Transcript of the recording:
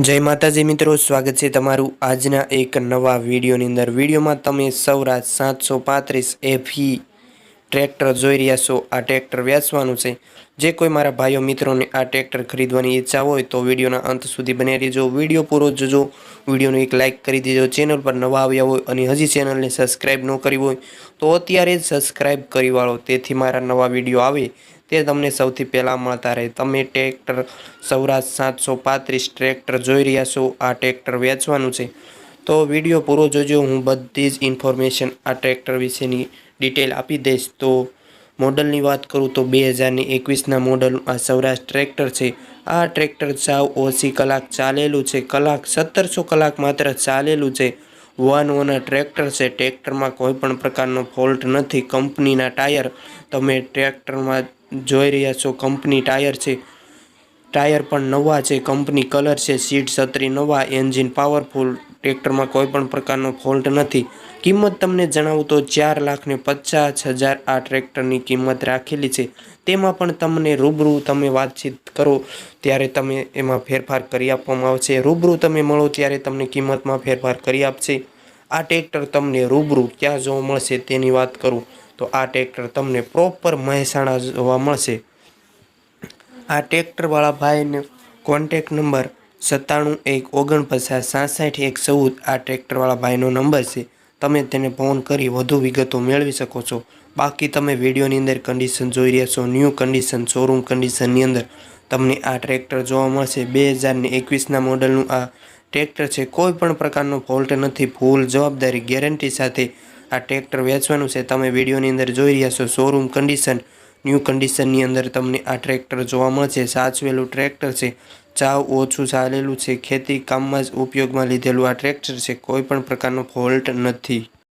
જય માતાજી મિત્રો, સ્વાગત છે તમારું આજના એક નવા વિડીયોની અંદર. વિડીયોમાં તમે સૌરાજ સાતસો પાંત્રીસ એફી ટ્રેક્ટર જોઈ રહ્યા છો. આ ટ્રેક્ટર વેચવાનું છે. જે કોઈ મારા ભાઈઓ મિત્રોને આ ટ્રેક્ટર ખરીદવાની ઈચ્છા હોય તો વિડીયોના અંત સુધી બને રહેજો. વીડિયો પૂરો જોજો. વિડીયોને એક લાઇક કરી દેજો. ચેનલ પર નવા આવ્યા હોય અને હજી ચેનલને સબસ્ક્રાઈબ ન કરી હોય તો અત્યારે જ સબસ્ક્રાઈબ કરી વાળો. તેથી મારા નવા વીડિયો આવે તે તમને સૌથી પહેલાં મળતા રહે. તમે ટ્રેક્ટર સૌરાષ્ટ્ર સાતસો પાંત્રીસ ટ્રેક્ટર જોઈ રહ્યા છો. આ ટ્રેક્ટર વેચવાનું છે. તો વીડિયો પૂરો જોજો. હું બધી જ ઇન્ફોર્મેશન આ ટ્રેક્ટર વિશેની ડિટેલ આપી દઈશ. તો મોડલની વાત કરું તો બે હજારની એકવીસના મોડલ આ સૌરાષ્ટ્ર ટ્રેક્ટર છે. આ ટ્રેક્ટર સાવ ઓછી કલાક ચાલેલું છે. કલાક સત્તરસો કલાક માત્ર ચાલેલું છે. વન ઓનર ટ્રેક્ટર છે. ટ્રેક્ટરમાં કોઈ પણ પ્રકારનો ફોલ્ટ નથી. કંપનીના ટાયર તમે ટ્રેક્ટરમાં જોઈ રહ્યા છો, કંપની ટાયર છે. ટાયર પણ નવા છે. કંપની કલર છે. સીટ છત્રી નવા, એન્જિન પાવરફુલ ટ્રેક્ટરમાં કોઈ પણ પ્રકારનો ફોલ્ટ નથી. કિંમત તમને જણાવું તો ચાર લાખને પચાસ હજાર આ ટ્રેક્ટરની કિંમત રાખેલી છે. તેમાં પણ તમને રૂબરૂ તમે વાતચીત કરો ત્યારે તમે એમાં ફેરફાર કરી આપવામાં આવશે. રૂબરૂ તમે મળો ત્યારે તમને કિંમતમાં ફેરફાર કરી આપશે. આ ટ્રેક્ટર તમને રૂબરૂ ક્યાં જોવા મળશે તેની વાત કરું તો આ ટ્રેક્ટર તમને પ્રોપર મહેસાણા જોવા મળશે. આ ટ્રેક્ટરવાળા ભાઈને કોન્ટેક નંબર સત્તાણું એક ઓગણપચાસ સાસઠ એક ચૌદ આ ટ્રેક્ટરવાળા ભાઈનો નંબર છે. તમે તેને ફોન કરી વધુ વિગતો મેળવી શકો છો. બાકી તમે વિડીયોની અંદર કન્ડિશન જોઈ રહ્યા છો. ન્યૂ કન્ડિશન શોરૂમ કન્ડિશનની અંદર તમને આ ટ્રેક્ટર જોવા મળશે. બે હજારને એકવીસના મોડલનું આ ટ્રેક્ટર છે. કોઈ પણ પ્રકારનો ફોલ્ટ નથી. ફૂલ જવાબદારી ગેરંટી સાથે આ ટ્રેક્ટર વેચવાનું છે. તમે વિડીયોની અંદર જોઈ રહ્યા છો. શોરૂમ કન્ડિશન ન્યૂ કન્ડિશનની અંદર તમને આ ટ્રેક્ટર જોવા મળશે. સાચવેલું ટ્રેક્ટર છે. ચાવ ઓછું ચાલેલું છે. ખેતી કામમાં જ ઉપયોગમાં લીધેલું આ ટ્રેક્ટર છે. કોઈ પણ પ્રકારનો ફોલ્ટ નથી.